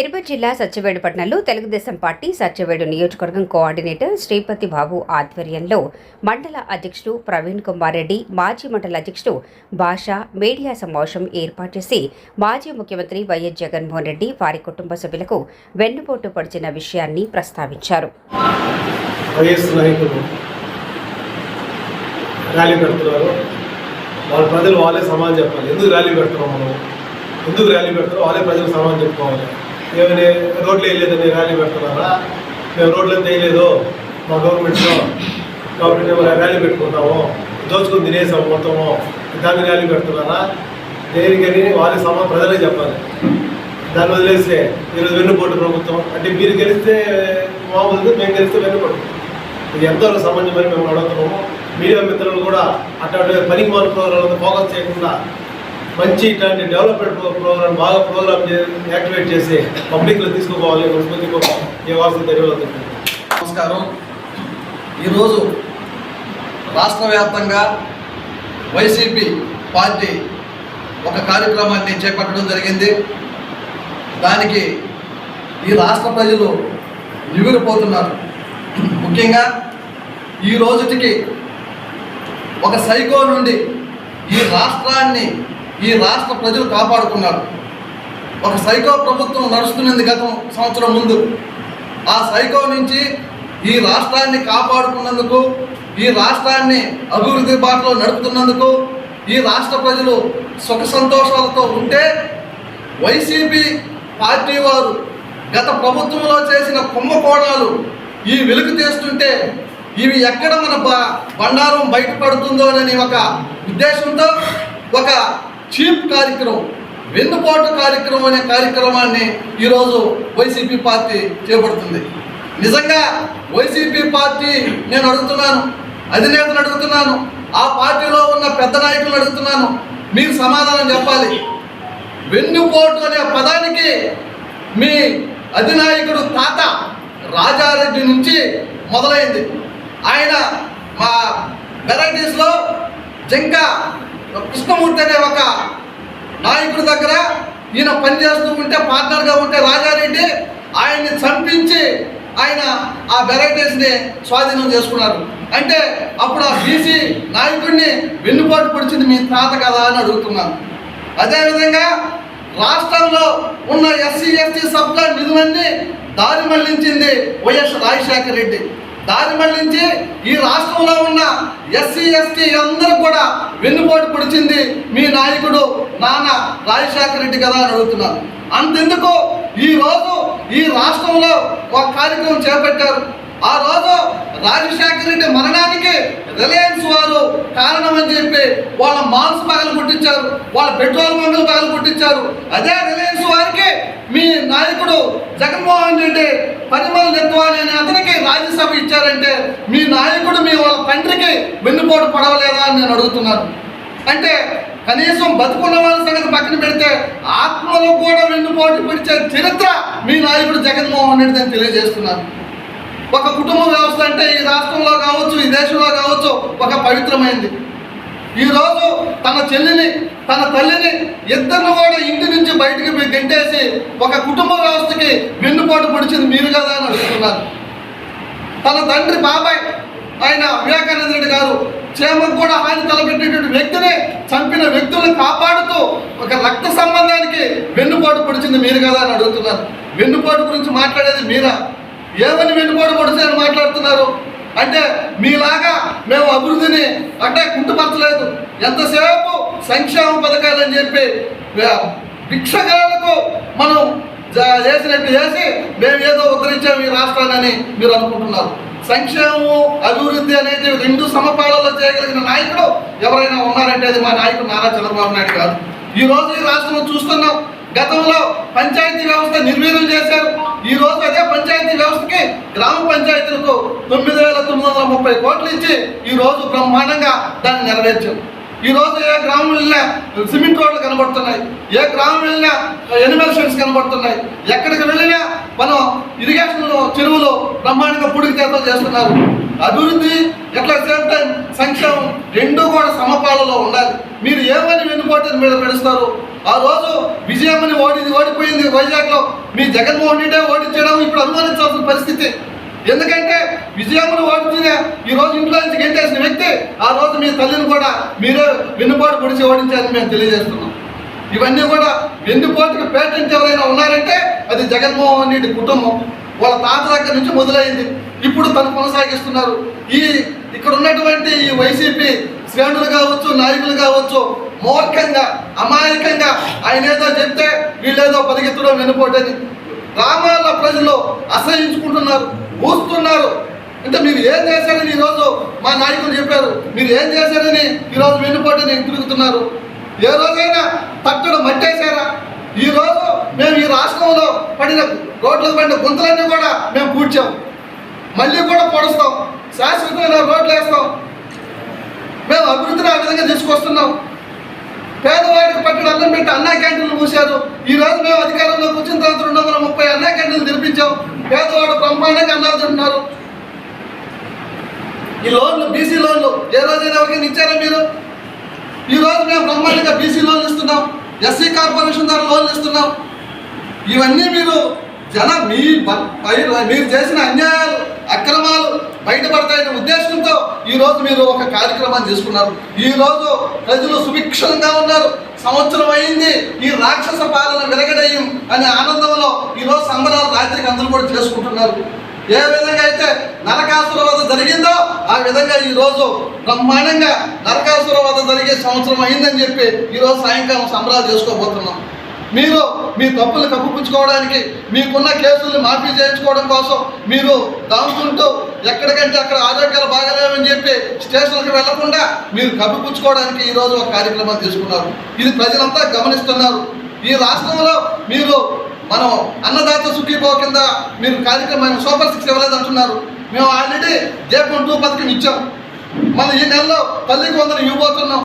తిరుపతి జిల్లా సత్యవేడుపట్నంలో తెలుగుదేశం పార్టీ సత్యవేడు నియోజకవర్గం కోఆర్డినేటర్ శ్రీపతి బాబు ఆధ్వర్యంలో మండల అధ్యక్షుడు ప్రవీణ్ కుమార్ రెడ్డి మాజీ మండల అధ్యక్షుడు భాష మీడియా సమావేశం ఏర్పాటు చేసి మాజీ ముఖ్యమంత్రి వైఎస్ జగన్మోహన్ రెడ్డి వారి కుటుంబ సభ్యులకు వెన్నుపోటు పడిచిన విషయాన్ని ప్రస్తావించారు. ర్యాలీ పెడుతున్నారు. వాళ్ళ ప్రజలు వాళ్ళే సమాధానం చెప్పాలి. ఎందుకు ర్యాలీ పెడుతున్నాం మనం? ఎందుకు ర్యాలీ వాళ్ళే ప్రజలు సమాధానం చెప్పుకోవాలి. ఏమని రోడ్లు వేయలేదని ర్యాలీ పెడుతున్నారా? మేము రోడ్లు వేయలేదు మా గవర్నమెంట్లో కాబట్టి మేము ర్యాలీ పెట్టుకుంటాము దోచుకుని తినేసాము మొత్తము దాన్ని ర్యాలీ పెడుతున్నారా? దేనికని వాళ్ళ సమాధానం ప్రజలే చెప్పాలి. దాన్ని వదిలేస్తే ఈరోజు వెన్నుపోటు ప్రభుత్వం అంటే మీరు గెలిస్తే మామూలుగా మేము గెలిస్తే వెన్నుపోటు. ఇది సంబంధం సమంజమని మేము అడుగుతున్నాము. మీడియా మిత్రులు కూడా అట్లాంటి పనికి మాల ప్రోగ్రాంలో ఫోకస్ చేయకుండా మంచి ఇట్లాంటి డెవలప్మెంట్ ప్రోగ్రామ్ బాగా ప్రోగ్రామ్ యాక్టివేట్ చేసి పబ్లిక్లో తీసుకుపోవాలి మున్సిపల్కి ఇవ్వాల్సిన తెలియదు నమస్కారం. ఈరోజు రాష్ట్ర వ్యాప్తంగా వైసీపీ పార్టీ ఒక కార్యక్రమాన్ని చేపట్టడం జరిగింది. దానికి ఈ రాష్ట్ర ప్రజలు ఎగిరిపోతున్నారు ముఖ్యంగా ఈ రోజుటికి ఒక సైకో నుండి ఈ రాష్ట్రాన్ని ఈ రాష్ట్ర ప్రజలు కాపాడుకున్నారు. ఒక సైకో ప్రభుత్వం నడుస్తున్నది గత సంవత్సరం ముందు. ఆ సైకో నుంచి ఈ రాష్ట్రాన్ని కాపాడుకున్నందుకు ఈ రాష్ట్రాన్ని అభివృద్ధి బాటలో నడుపుతున్నందుకు ఈ రాష్ట్ర ప్రజలు సుఖ సంతోషాలతో ఉంటే వైసీపీ పార్టీ వారు గత ప్రభుత్వంలో చేసిన కుంభకోణాలు ఈ వెలుగు తీస్తుంటే ఇవి ఎక్కడ మన బ బండారం బయటపడుతుందోనని ఒక ఉద్దేశంతో ఒక చీప్ కార్యక్రమం వెన్నుపాటు కార్యక్రమం అనే కార్యక్రమాన్ని ఈరోజు వైసీపీ పార్టీ చేపడుతుంది. నిజంగా వైసీపీ పార్టీ నేను అడుగుతున్నాను అధినేతను అడుగుతున్నాను ఆ పార్టీలో ఉన్న పెద్ద నాయకులను అడుగుతున్నాను మీరు సమాధానం చెప్పాలి. వెన్నుపోటు అనే పదానికి మీ అధినాయకుడు తాత రాజారెడ్డి నుంచి మొదలైంది. ఆయన మా వెరైటీస్లో జింక కృష్ణమూర్తి అనే ఒక నాయకుడి దగ్గర ఈయన పనిచేస్తూ ఉంటే పార్ట్నర్గా ఉంటే రాజారెడ్డి ఆయన్ని చంపించి ఆయన ఆ వెరైటీస్ని స్వాధీనం చేసుకున్నారు. అంటే అప్పుడు ఆ బీసీ నాయకుడిని వెన్నుపాటు పొడిచింది మీ తాత కదా అని అడుగుతున్నాను అదేవిధంగా రాష్ట్రంలో ఉన్న ఎస్సీ ఎస్టీ సబ్లా నిధులన్నీ దారి మళ్ళించింది వైఎస్ రాజశేఖర రెడ్డి. దారి మళ్ళించి ఈ రాష్ట్రంలో ఉన్న ఎస్సీ ఎస్టీ అందరూ కూడా వెన్నుపోటు పొడిచింది మీ నాయకుడు నాన్న రాజశేఖర రెడ్డి కదా అని అడుగుతున్నారు. అంతెందుకు? ఈ రోజు ఈ రాష్ట్రంలో ఒక కార్యక్రమం చేపట్టారు. ఆ రోజు రాజశేఖర రెడ్డి మరణానికి రిలయన్స్ వారు కారణం అని చెప్పి వాళ్ళ మాల్స్ పగలు పుట్టించారు వాళ్ళ పెట్రోల్ బంకులు పగలు పుట్టించారు అదే రిలయన్స్ వారికి మీ నాయకుడు జగన్మోహన్ రెడ్డి పరిమళ నెత్వాలి అనే అతనికి రాజ్యసభ ఇచ్చారంటే మీ నాయకుడు మీ వాళ్ళ తండ్రికి వెన్నుపోటు పడవలేదా అని నేను అడుగుతున్నాను. అంటే కనీసం బతుకున్న వాళ్ళ సంగతి పక్కన పెడితే ఆత్మలో కూడా వెన్నుపోటు పిడిచే చరిత్ర మీ నాయకుడు జగన్మోహన్ రెడ్డి అని తెలియజేస్తున్నాను. ఒక కుటుంబ వ్యవస్థ అంటే ఈ రాష్ట్రంలో కావచ్చు ఈ దేశంలో కావచ్చు ఒక పవిత్రమైంది. ఈరోజు తన చెల్లిని తన తల్లిని ఇద్దరిని కూడా ఇంటి నుంచి బయటికి మీ గెంటేసి ఒక కుటుంబ వ్యవస్థకి వెన్నుపోటు పొడిచింది మీరు కదా అని అడుగుతున్నారు. తన తండ్రి బాబాయ్ ఆయన వివేకానంద రెడ్డి గారు క్షేమకు కూడా హాని తలపెట్టేటువంటి వ్యక్తిని చంపిన వ్యక్తులను కాపాడుతూ ఒక రక్త సంబంధానికి వెన్నుపాటు పొడిచింది మీరు కదా అని అడుగుతున్నారు. వెన్నుపోటు గురించి మాట్లాడేది మీరా? ఏమని వెన్నుపోటు పొడిచారని మాట్లాడుతున్నారు? అంటే మీలాగా మేము అభివృద్ధిని అంటే కుంటుపరచలేదు. ఎంతసేపు సంక్షేమ పథకాలు అని చెప్పి భిక్షగాలకు మనం చేసినట్టు చేసి మేము ఏదో ఉద్ధరించాము ఈ రాష్ట్రాన్ని మీరు అనుకుంటున్నారు. సంక్షేమము అభివృద్ధి అనేది రెండు సమపాలలో చేయగలిగిన నాయకుడు ఎవరైనా ఉన్నారంటే అది మా నాయకుడు నారా చంద్రబాబు నాయుడు కాదు ఈ రోజు ఈ రాష్ట్రంలో చూస్తున్నాం. గతంలో పంచాయతీ వ్యవస్థ నిర్వీర్యం చేశారు. ఈ రోజు అదే పంచాయతీ వ్యవస్థకి గ్రామ పంచాయతీలకు తొమ్మిది వేల తొమ్మిది వందల ముప్పై కోట్లు ఇచ్చి ఈ రోజు బ్రహ్మాండంగా దాన్ని నెరవేర్చారు. ఈ రోజు ఏ గ్రామం వెళ్ళినా సిమెంట్ రోడ్లు కనబడుతున్నాయి ఏ గ్రామం వెళ్ళినా ఎనిమేషన్స్ కనబడుతున్నాయి ఎక్కడికి వెళ్ళినా మనం ఇరిగేషన్ చెరువులు బ్రహ్మాండంగా పుడికి చేతలు చేస్తున్నారు. అభివృద్ధి ఎట్లా సేమ్ టైం సంక్షేమం రెండూ కూడా సమపాలలో ఉండాలి. మీరు ఏమని వెన్నుపోటు మీద పెడుస్తారు? ఆ రోజు విజయమని ఓడి ఓడిపోయింది వైజాగ్లో. మీ జగన్మోహన్ రెడ్డి ఓడించడం ఇప్పుడు అనుమానించాల్సిన పరిస్థితి. ఎందుకంటే విజయమును ఓడించిన ఈ రోజు ఇంట్లో నుంచి గెంటేసిన వ్యక్తి ఆ రోజు మీ తల్లిని కూడా మీరే వెన్నుపోటు పొడిచి ఓడించారని మేము తెలియజేస్తున్నాం. ఇవన్నీ కూడా వెన్నుపోటుకు పేటెంట్ ఎవరైనా ఉన్నారంటే అది జగన్మోహన్ రెడ్డి కుటుంబం. వాళ్ళ తాత దగ్గర నుంచి మొదలైంది. ఇప్పుడు తను కొనసాగిస్తున్నారు. ఈ ఇక్కడ ఉన్నటువంటి ఈ వైసీపీ శ్రేణులు కావచ్చు నాయకులు కావచ్చు మూర్ఖంగా అమాయకంగా ఆయన ఏదో చెప్తే వీళ్ళేదో పరిగెత్తడం వెనుపోటని గ్రామాల ప్రజలు అసహించుకుంటున్నారు. పూస్తున్నారు అంటే మీరు ఏం చేశారని ఈరోజు మా నాయకులు చెప్పారు. మీరు ఏం చేశారని ఈరోజు వెన్నుపోటని తిరుగుతున్నారు. ఏ రోజైనా తట్టడు మట్టేశారా? ఈ రోజు మేము ఈ రాష్ట్రంలో పడిన రోడ్లకు పడిన గుంతలన్నీ కూడా మేము పూడ్చాం. మళ్ళీ కూడా పొడుస్తాం. శాశ్వతమైన రోడ్లు వేస్తాం మేము అభివృద్ధిని ఆ విధంగా తీసుకొస్తున్నాం. పేదవాడికి పట్టిన అల్లం పెట్టి అన్నా క్యాంటీన్లు మూసారు. ఈ రోజు మేము అధికారంలో కూర్చున్న తర్వాత రెండు వందల ముప్పై అన్నా క్యాంటీన్లు తెరిపించాం. పేదవాడు బ్రహ్మాండంగా అన్నాలు తింటున్నారు. ఈ లోన్లు బీసీ లోన్లు ఏ రోజైనా ఎవరికైనా ఇచ్చారా మీరు? ఈ రోజు మేము బ్రహ్మాండంగా బీసీ లోన్లు ఇస్తున్నాం. ఎస్సీ కార్పొరేషన్ ద్వారా లోన్లు ఇస్తున్నాం. ఇవన్నీ మీరు జన మీ పై- మీరు చేసిన అన్యాయాలు అక్రమాలు బయటపడతాయనే ఉద్దేశంతో ఈ రోజు మీరు ఒక కార్యక్రమాన్ని చేసుకున్నారు. ఈ రోజు ప్రజలు సుభిక్షంగా ఉన్నారు. సంవత్సరం అయింది. ఈ రాక్షస పాలన విరగడయ్యం అనే ఆనందంలో ఈ రోజు సంబరాలు రాత్రికి అందరూ కూడా చేసుకుంటున్నారు. ఏ విధంగా అయితే నరకాసుర వద్ద జరిగిందో ఆ విధంగా ఈరోజు బ్రహ్మాండంగా నరకాసుర వధ జరిగే సంవత్సరం అయిందని చెప్పి ఈరోజు సాయంకాలం సంబరాలు చేసుకోబోతున్నాం. మీరు మీ తప్పులు కప్పిపుచ్చుకోవడానికి మీకున్న కేసుల్ని మాఫీ చేయించుకోవడం కోసం మీరు దాముకుంటూ ఎక్కడికంటే అక్కడ ఆరోగ్యాలు బాగలేవని చెప్పి స్టేషన్లకు వెళ్ళకుండా మీరు కప్పిపుచ్చుకోవడానికి ఈ రోజు ఒక కార్యక్రమం తీసుకున్నారు. ఇది ప్రజలంతా గమనిస్తున్నారు. ఈ రాష్ట్రంలో మీరు మనం అన్నదాత సుఖీభావ కింద మీరు కార్యక్రమం సూపర్ సిక్స్ ఇవ్వలేదు అంటున్నారు మేము ఆల్రెడీ జేపన్ టూ పథకం ఇచ్చాం. మన ఈ నెలలో తల్లికి వందలు ఇవ్వబోతున్నాం